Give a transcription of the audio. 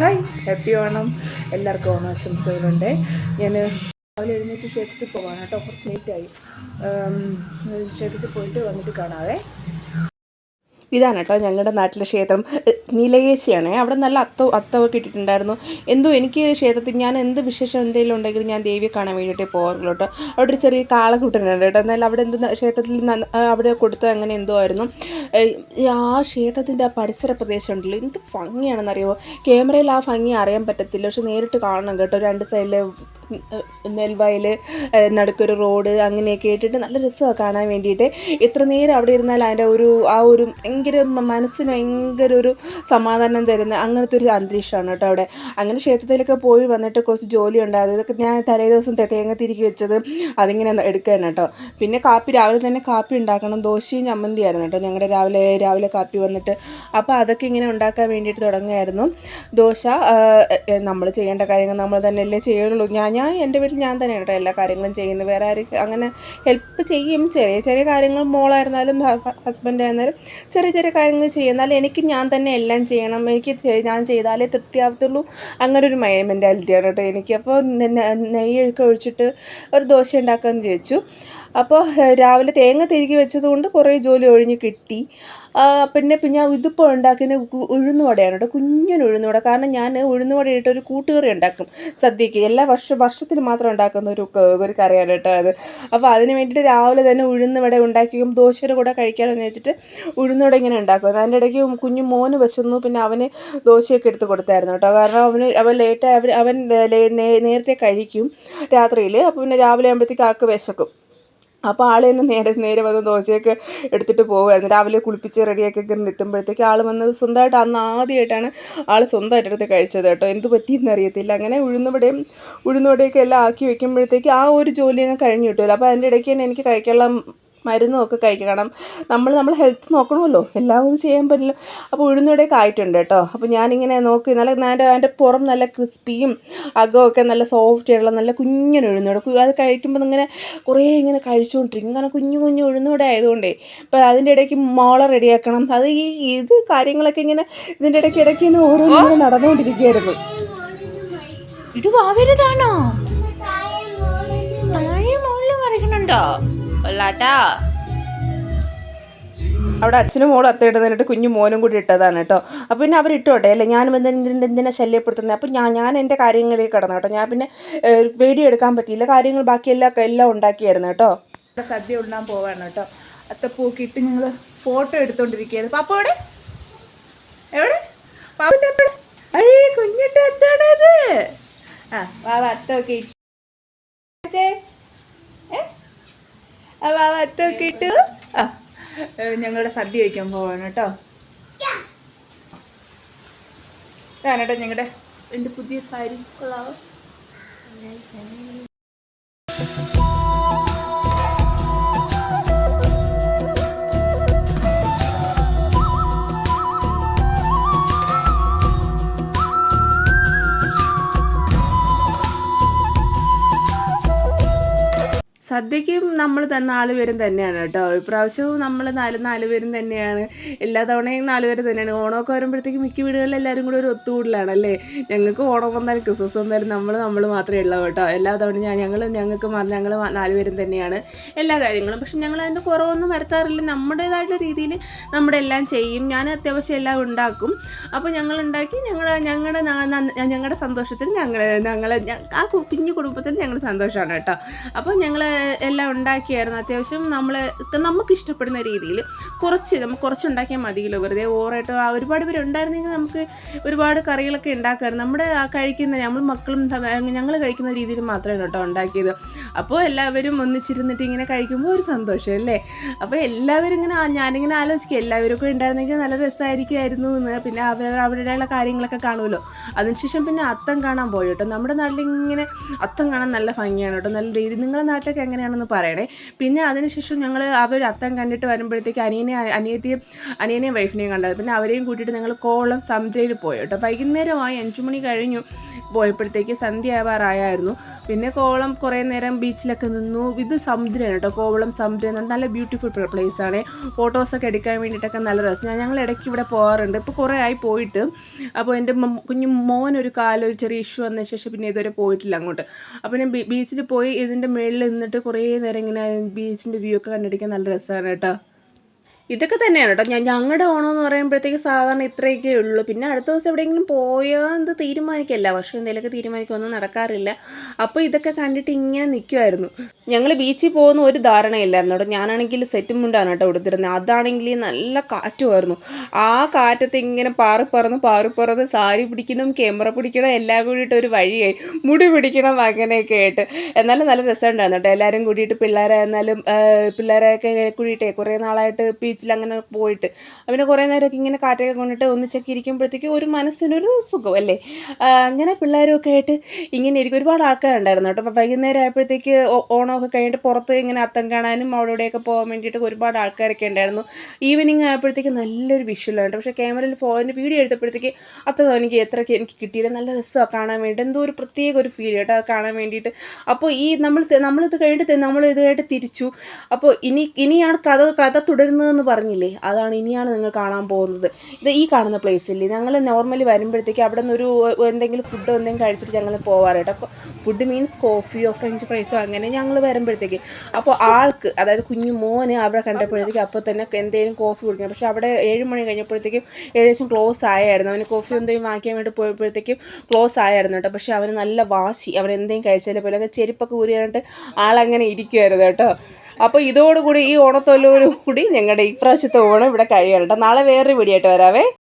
Hi happy Onam. എല്ലാവർക്കും ഓണാശംസകളുണ്ട് ഞാൻ രാവിലെ എഴുന്നേറ്റ് ക്ഷേത്രത്തിൽ പോവാണ് കേട്ടോ. കുറച്ച് ലേറ്റായി ക്ഷേത്രത്തിൽ പോയിട്ട് വന്നിട്ട് കാണാവേ. ഇതാണ് കേട്ടോ ഞങ്ങളുടെ നാട്ടിലെ ക്ഷേത്രം. നീലകേശിയാണ് അവിടെ നല്ല അത്ത അത്തമൊക്കെ ഇട്ടിട്ടുണ്ടായിരുന്നു. എന്തോ എനിക്ക് ക്ഷേത്രത്തിൽ ഞാൻ എന്ത് വിശേഷം എന്തെങ്കിലും ഉണ്ടെങ്കിലും ഞാൻ ദേവിയെ കാണാൻ വേണ്ടിയിട്ട് പോകാറുള്ളൂ കേട്ടോ. അവിടെ ഒരു ചെറിയ കാളകൂട്ടനുണ്ട് കേട്ടോ. എന്നാൽ അവിടെ എന്ത് ക്ഷേത്രത്തിൽ അവിടെ കൊടുത്ത അങ്ങനെ എന്തോ ആയിരുന്നു. ആ ക്ഷേത്രത്തിന്റെ ആ പരിസര പ്രദേശം ഉണ്ടല്ലോ. എന്ത് ഭംഗിയാണെന്നറിയുമോ? ക്യാമറയിൽ ആ ഭംഗി അറിയാൻ പറ്റത്തില്ല. പക്ഷെ നേരിട്ട് കാണണം കേട്ടോ. രണ്ട് സൈഡിൽ നെൽവയൽ നടുക്കൊരു റോഡ് അങ്ങനെയൊക്കെ ഇട്ടിട്ട് നല്ല രസമാണ് കാണാൻ വേണ്ടിയിട്ട്. എത്ര നേരം അവിടെ ഇരുന്നാൽ അതിന്റെ ഒരു ആ ഒരു ഭയങ്കര മനസ്സിന് ഭയങ്കര ഒരു സമാധാനം തരുന്ന അങ്ങനത്തെ ഒരു അന്തരീക്ഷമാണ് കേട്ടോ അവിടെ. അങ്ങനെ ക്ഷേത്രത്തിലൊക്കെ പോയി വന്നിട്ട് കുറച്ച് ജോലി ഉണ്ടായത് ഇതൊക്കെ ഞാൻ തലേ ദിവസം തേങ്ങ തിരികെ വെച്ചത് അതിങ്ങനെ എടുക്കുകയാണ് കേട്ടോ. പിന്നെ കാപ്പി രാവിലെ തന്നെ കാപ്പി ഉണ്ടാക്കണം. ദോശയും ചമ്മന്തിയായിരുന്നു കേട്ടോ. ഞങ്ങളുടെ രാവിലെ രാവിലെ കാപ്പി വന്നിട്ട്. അപ്പോൾ അതൊക്കെ ഇങ്ങനെ ഉണ്ടാക്കാൻ വേണ്ടിയിട്ട് തുടങ്ങുമായിരുന്നു ദോശ നമ്മൾ ചെയ്യേണ്ട കാര്യങ്ങൾ നമ്മൾ തന്നെയല്ലേ ചെയ്യുള്ളൂ. ഞാൻ ഞാൻ എന്റെ വീട്ടിൽ ഞാൻ തന്നെയാണ് കേട്ടോ എല്ലാ കാര്യങ്ങളും ചെയ്യുന്നത്. വേറെ ആരും അങ്ങനെ ഹെൽപ്പ് ചെയ്യും. ചെറിയ ചെറിയ കാര്യങ്ങൾ മോളായിരുന്നാലും ഹസ്ബൻഡ് ആയിരുന്നാലും ചെറിയ ചെറിയ കാര്യങ്ങൾ ചെയ്യും. എന്നാലും എനിക്ക് ഞാൻ തന്നെ എല്ലാം ചെയ്യണം. എനിക്ക് ഞാൻ ചെയ്താലേ തൃപ്തിയാവത്തുള്ളൂ. അങ്ങനെ ഒരു മൈ മെന്റാലിറ്റിയാണ് കേട്ടോ എനിക്ക്. അപ്പോൾ നെയ്യൊക്കെ ഒഴിച്ചിട്ട് ഒരു ദോശ ഉണ്ടാക്കാമെന്ന് ചോദിച്ചു അപ്പോൾ രാവിലെ തേങ്ങ തിരികെ വെച്ചതുകൊണ്ട് കുറേ ജോലി ഒഴിഞ്ഞ് കിട്ടി. പിന്നെ പിന്നെ ഇതിപ്പോൾ ഉണ്ടാക്കുന്ന ഉഴുന്നുവടയാണ് കേട്ടോ കുഞ്ഞൊരു ഉഴുന്നുവട. കാരണം ഞാൻ ഉഴുന്നുവട ഇട്ട് ഒരു കൂട്ടുകറി ഉണ്ടാക്കും സദ്യക്ക് എല്ലാ വർഷ വർഷത്തിൽ മാത്രം ഉണ്ടാക്കുന്ന ഒരു ഒരു കറിയാണ് കേട്ടോ അത്. അപ്പോൾ അതിന് വേണ്ടിയിട്ട് രാവിലെ തന്നെ ഉഴുന്നുവട ഉണ്ടാക്കിയും ദോശയുടെ കൂടെ കഴിക്കാമെന്ന് വെച്ചിട്ട് ഉഴുന്നുവട ഇങ്ങനെ ഉണ്ടാക്കും. അതിന്റെ ഇടയ്ക്ക് കുഞ്ഞു മോന് വെച്ചിരുന്നു പിന്നെ അവന് ദോശയൊക്കെ എടുത്ത് കൊടുത്തായിരുന്നു കേട്ടോ. കാരണം അവന് അവൻ ലേറ്റ് അവൻ അവൻ നേരത്തെ കഴിക്കും രാത്രിയിൽ. അപ്പോൾ പിന്നെ രാവിലെ ആകുമ്പോഴത്തേക്ക് ആൾക്ക് വിശക്കും. അപ്പോൾ ആൾ തന്നെ നേരെ നേരെ വന്ന് ദോശയൊക്കെ എടുത്തിട്ട് പോകുമായിരുന്നു രാവിലെ കുളിപ്പിച്ച് റെഡിയാക്കി ഒക്കെ എത്തുമ്പോഴത്തേക്ക് ആൾ വന്ന് സ്വന്തമായിട്ട് അന്ന് ആദ്യമായിട്ടാണ് ആൾ സ്വന്തമായിട്ട് എടുത്ത് കഴിച്ചത് കേട്ടോ. എന്ത് പറ്റിയെന്ന് അറിയത്തില്ല. അങ്ങനെ ഉഴുന്നുവടയും ഉഴുന്നുവടയൊക്കെ എല്ലാം ആക്കി വെക്കുമ്പോഴത്തേക്ക് ആ ഒരു ജോലി അങ്ങ് കഴിഞ്ഞ് കിട്ടുമല്ലോ. അപ്പോൾ അതിന്റെ ഇടയ്ക്ക് തന്നെ എനിക്ക് കഴിക്കാനുള്ള മരുന്നും ഒക്കെ കഴിക്കണം നമ്മൾ നമ്മൾ ഹെൽത്ത് നോക്കണമല്ലോ. എല്ലാവരും ചെയ്യാൻ പറ്റില്ല. അപ്പോൾ ഉഴുന്നൂടെയൊക്കെ ആയിട്ടുണ്ട് കേട്ടോ. അപ്പോൾ ഞാനിങ്ങനെ നോക്കി. നല്ല അതിന്റെ അതിന്റെ പുറം നല്ല ക്രിസ്പിയും അകമൊക്കെ നല്ല സോഫ്റ്റ് ആയിട്ടുള്ള നല്ല കുഞ്ഞിന് ഉഴുന്നൂടെ അത് കഴിക്കുമ്പോൾ ഇങ്ങനെ കുറേ ഇങ്ങനെ കഴിച്ചുകൊണ്ടിരിക്കും. കാരണം കുഞ്ഞു കുഞ്ഞു ഉഴുന്നൂടെ ആയതുകൊണ്ടേ അപ്പോൾ അതിന്റെ ഇടയ്ക്ക് മോള റെഡിയാക്കണം. അത് ഈ ഇത് കാര്യങ്ങളൊക്കെ ഇങ്ങനെ ഇതിന്റെ ഇടയ്ക്ക് ഇടയ്ക്ക് ഇങ്ങനെ ഓരോന്നും നടന്നുകൊണ്ടിരിക്കുകയായിരുന്നു. ഇത് വാവരുതാണോ? താഴെ മോളിൽ വരയ്ക്കണുണ്ടോ കൊള്ളാട്ടാ. അവിടെ അച്ഛനും മോളും അത്ത ഇടുന്നതിനിട്ട് കുഞ്ഞു മോനും കൂടി ഇട്ടതാണ് കേട്ടോ. അപ്പോൾ പിന്നെ അവർ ഇട്ടോട്ടെ അല്ലേ? ഞാനും എന്തിനെ എന്തിനാ ശല്യപ്പെടുത്തുന്നത് അപ്പോൾ ഞാൻ ഞാൻ എന്റെ കാര്യങ്ങളിലേക്ക് കടന്നു കേട്ടോ. ഞാൻ പിന്നെ വേടി വീഡിയോ എടുക്കാൻ പറ്റിയില്ല. കാര്യങ്ങൾ ബാക്കിയെല്ലാം എല്ലാം ഉണ്ടാക്കിയായിരുന്നു കേട്ടോ. സദ്യ ഉണ്ടാൻ പോവാണ് കേട്ടോ. അത്തപ്പൂക്കി ഇട്ട് ഞങ്ങൾ ഫോട്ടോ എടുത്തോണ്ടിരിക്കുകയായിരുന്നു പാപ്പ എവിടെ? എവിടെ? പാപ്പിട്ട് എവിടെ അയ്യേ കുഞ്ഞിട്ട് എത്താണ് ഇത് ആ വാ അത്തൊക്കെ ഇട്ടേ ആ വത്തൊക്കെ ഇട്ട് ഞങ്ങളുടെ സദ്യ കഴിക്കാൻ പോവാണ് കേട്ടോ. ഞാനേട്ടോ ഞങ്ങളുടെ എന്റെ പുതിയ സാരി. കൊള്ളാവോ? സദ്യക്കും നമ്മൾ നാല് പേരും തന്നെയാണ് കേട്ടോ. ഇപ്രാവശ്യവും നമ്മൾ നാല് നാല് പേരും തന്നെയാണ്. എല്ലാ തവണയും നാല് പേര് തന്നെയാണ്. ഓണമൊക്കെ വരുമ്പോഴത്തേക്കും മിക്ക വീടുകളിൽ എല്ലാവരും കൂടെ ഒരു ഒത്തുകൂടലാണ് അല്ലേ? ഞങ്ങൾക്ക് ഓണം വന്നാലും ക്രിസ്മസ് വന്നാലും നമ്മൾ നമ്മൾ മാത്രമേ ഉള്ളൂ കേട്ടോ. എല്ലാ തവണയും ഞാൻ ഞങ്ങൾ ഞങ്ങൾക്ക് ഞങ്ങൾ നാല് പേരും തന്നെയാണ് എല്ലാ കാര്യങ്ങളും. പക്ഷെ ഞങ്ങൾ അതിന്റെ കുറവൊന്നും വരുത്താറില്ല. നമ്മുടേതായിട്ടുള്ള രീതിയിൽ നമ്മുടെ എല്ലാം ചെയ്യും. ഞാൻ അത്യാവശ്യം എല്ലാം ഉണ്ടാക്കും. അപ്പോൾ ഞങ്ങൾ ഉണ്ടാക്കി ഞങ്ങൾ ഞങ്ങളുടെ ഞങ്ങളുടെ സന്തോഷത്തിൽ ഞങ്ങൾ ഞങ്ങൾ ആ കുഞ്ഞു കുടുംബത്തിൽ ഞങ്ങൾ സന്തോഷമാണ് കേട്ടോ. അപ്പോൾ ഞങ്ങൾ എല്ലാം ഉണ്ടാക്കിയായിരുന്നു. അത്യാവശ്യം നമ്മൾ നമുക്ക് ഇഷ്ടപ്പെടുന്ന രീതിയിൽ കുറച്ച് നമുക്ക് കുറച്ച് ഉണ്ടാക്കിയാൽ മതിയല്ലോ വെറുതെ ഓവറായിട്ട് ഒരുപാട് പേര് ഉണ്ടായിരുന്നെങ്കിൽ നമുക്ക് ഒരുപാട് കറികളൊക്കെ ഉണ്ടാക്കാറ് നമ്മുടെ കഴിക്കുന്ന നമ്മൾ മക്കളും ഞങ്ങൾ കഴിക്കുന്ന രീതിയിൽ മാത്രമാണ് കേട്ടോ ഉണ്ടാക്കിയത്. അപ്പോൾ എല്ലാവരും ഒന്നിച്ചിരുന്നിട്ട് ഇങ്ങനെ കഴിക്കുമ്പോൾ ഒരു സന്തോഷം അല്ലേ അപ്പോൾ എല്ലാവരും ഇങ്ങനെ ഞാനിങ്ങനെ ആലോചിക്കും. എല്ലാവരും ഒക്കെ ഉണ്ടായിരുന്നെങ്കിൽ നല്ല രസമായിരിക്കുമായിരുന്നു എന്ന്. പിന്നെ അവർ അവരുടെയുള്ള കാര്യങ്ങളൊക്കെ കാണുമല്ലോ. അതിനുശേഷം പിന്നെ അത്തം കാണാൻ പോയി കേട്ടോ. നമ്മുടെ നാട്ടിൽ ഇങ്ങനെ അത്തം കാണാൻ നല്ല ഭംഗിയാണ് കേട്ടോ. നല്ല രീതി നിങ്ങളുടെ നാട്ടിലൊക്കെ എങ്ങനെയാണെന്ന് പറയണേ. പിന്നെ അതിനുശേഷം ഞങ്ങൾ അവർ അത്തം കണ്ടിട്ട് വരുമ്പോഴത്തേക്ക് അനിയനെ അനിയത്തിയും അനിയനെയും വൈഫിനെയും കണ്ടത്. പിന്നെ അവരെയും കൂട്ടിയിട്ട് ഞങ്ങൾ കോളം സന്ധ്യയിൽ പോയി കേട്ടോ. വൈകുന്നേരമായി അഞ്ചു മണി കഴിഞ്ഞു പോയപ്പോഴത്തേക്ക് സന്ധ്യ ആവാറായായിരുന്നു. പിന്നെ കോവളം കുറേ നേരം ബീച്ചിലൊക്കെ നിന്നു. ഇത് സമുദ്രമാണ് കേട്ടോ. കോവളം സമുദ്രം എന്ന് നല്ല ബ്യൂട്ടിഫുൾ പ്ലേസ് ആണ്. ഫോട്ടോസൊക്കെ എടുക്കാൻ വേണ്ടിയിട്ടൊക്കെ നല്ല രസം. ഞാൻ ഞങ്ങൾ ഇടയ്ക്ക് ഇവിടെ പോകാറുണ്ട്. ഇപ്പോൾ കുറേ ആയി പോയിട്ട്. അപ്പോൾ എന്റെ കുഞ്ഞു മോനൊരു കാലം ഒരു ചെറിയ ഇഷ്യൂ വന്ന ശേഷം പിന്നെ ഇതുവരെ പോയിട്ടില്ല അങ്ങോട്ട്. അപ്പോൾ ഞാൻ ബീച്ചിൽ പോയി ഇതിന്റെ മുകളിൽ നിന്നിട്ട് കുറേ നേരം ഇങ്ങനെ ബീച്ചിന്റെ വ്യൂ ഒക്കെ കണ്ടിരിക്കാൻ നല്ല രസമാണ് കേട്ടോ. ഇതൊക്കെ തന്നെയാണ് കേട്ടോ. ഞാൻ ഞങ്ങളുടെ ഓണം എന്ന് പറയുമ്പോഴത്തേക്ക് സാധാരണ ഇത്രയൊക്കെ ഉള്ളൂ. പിന്നെ അടുത്ത ദിവസം എവിടെയെങ്കിലും പോയാൽ എന്ത് തീരുമാനിക്കല്ല. പക്ഷേ എന്തെങ്കിലുമൊക്കെ തീരുമാനിക്കൊന്നും നടക്കാറില്ല. അപ്പോൾ ഇതൊക്കെ കണ്ടിട്ട് ഇങ്ങനെ നിൽക്കുമായിരുന്നു ഞങ്ങൾ ബീച്ചിൽ പോകുന്ന ഒരു ധാരണയില്ലായിരുന്നു കേട്ടോ. ഞാനാണെങ്കിൽ സെറ്റും മുണ്ടാണ് കേട്ടോ എടുത്തിരുന്നത് അതാണെങ്കിൽ നല്ല കാറ്റുമായിരുന്നു. ആ കാറ്റത്ത് ഇങ്ങനെ പാറിപ്പറന്ന് പാറിപ്പറന്ന് സാരി പിടിക്കണം ക്യാമറ പിടിക്കണം എല്ലാം കൂടിയിട്ട് ഒരു വഴിയായി. മുടി പിടിക്കണം അങ്ങനെയൊക്കെ ആയിട്ട്. എന്നാലും നല്ല രസമുണ്ടായിരുന്നു കേട്ടോ. എല്ലാവരും കൂടിയിട്ട് പിള്ളേരായിരുന്നാലും എന്നാലും പിള്ളേരെയൊക്കെ കൂടിയിട്ടേ കുറേ നാളായിട്ട് ബീച്ചിൽ അങ്ങനെ പോയിട്ട്. പിന്നെ കുറേ നേരമൊക്കെ ഇങ്ങനെ കാറ്റൊക്കെ കൊണ്ടിട്ട് ഒന്നിച്ചൊക്കെ ഇരിക്കുമ്പോഴത്തേക്ക് ഒരു മനസ്സിനൊരു സുഖം അല്ലേ? അങ്ങനെ പിള്ളേരൊക്കെ ആയിട്ട് ഇങ്ങനെ ഇരിക്കും. ഒരുപാട് ആൾക്കാരുണ്ടായിരുന്നു കേട്ടോ. അപ്പോൾ വൈകുന്നേരം ആയപ്പോഴത്തേക്ക് ഓണമൊക്കെ കഴിഞ്ഞിട്ട് പുറത്ത് ഇങ്ങനെ അത്തം കാണാനും അവിടെ ഇവിടെയൊക്കെ പോകാൻ വേണ്ടിയിട്ട് ഒരുപാട് ആൾക്കാരൊക്കെ ഉണ്ടായിരുന്നു. ഈവനിങ് ആയപ്പോഴത്തേക്ക് നല്ലൊരു വിഷ്വലാണ് പക്ഷേ ക്യാമറയിൽ ഫോണിന്റെ വീഡിയോ എടുത്തപ്പോഴത്തേക്ക് അത്ര എനിക്ക് എത്രയൊക്കെ എനിക്ക് കിട്ടിയില്ല. നല്ല രസമാണ് കാണാൻ വേണ്ടി എന്തോ ഒരു പ്രത്യേക ഒരു ഫീൽ കേട്ടോ അത് കാണാൻ വേണ്ടിയിട്ട്. അപ്പോൾ ഈ നമ്മൾ നമ്മളിത് കഴിഞ്ഞിട്ട് നമ്മൾ ഇതുമായിട്ട് തിരിച്ചു. അപ്പോൾ ഇനി ഇനിയാണ് കഥ കഥ തുടരുന്നതെന്ന് പറഞ്ഞില്ലേ? അതാണ് ഇനിയാണ് നിങ്ങൾ കാണാൻ പോകുന്നത്. ഇത് ഈ കാണുന്ന പ്ലേസില്ലേ ഞങ്ങൾ നോർമലി വരുമ്പോഴത്തേക്ക് അവിടെ നിന്ന് ഒരു എന്തെങ്കിലും ഫുഡ് എന്തെങ്കിലും കഴിച്ചിട്ട് ഞങ്ങൾ പോവാറുണ്ട് അപ്പോൾ ഫുഡ് മീൻസ് കോഫിയോ ഫ്രഞ്ച് ഫ്രൈസോ അങ്ങനെ ഞങ്ങൾ വരുമ്പോഴത്തേക്ക്. അപ്പോൾ ആൾക്ക് അതായത് കുഞ്ഞു മോന് അവിടെ കണ്ടപ്പോഴത്തേക്ക് അപ്പോൾ തന്നെ എന്തെങ്കിലും കോഫി കുടിക്കണം. പക്ഷേ അവിടെ ഏഴ് മണി കഴിഞ്ഞപ്പോഴത്തേക്കും ഏകദേശം ക്ലോസ് ആയായിരുന്നു. അവന് കോഫി എന്തെങ്കിലും വാങ്ങിക്കാൻ വേണ്ടി പോയപ്പോഴത്തേക്കും ക്ലോസ് ആയായിരുന്നു കേട്ടോ. പക്ഷേ അവന് നല്ല വാശി. അവൻ എന്തെങ്കിലും കഴിച്ചാലും പോലെ ചെരുപ്പൊക്കെ ഊരിയായിട്ട് ആളങ്ങനെ ഇരിക്കുമായിരുന്നു കേട്ടോ. അപ്പോൾ ഇതോടുകൂടി ഈ ഓണത്തൊല്ലൂരും കൂടി ഞങ്ങളുടെ ഇപ്രാവശ്യത്തെ ഓണം ഇവിടെ കഴിയണം കേട്ടോ നാളെ വേറൊരു വീഡിയോ ആയിട്ട് വരാവേ.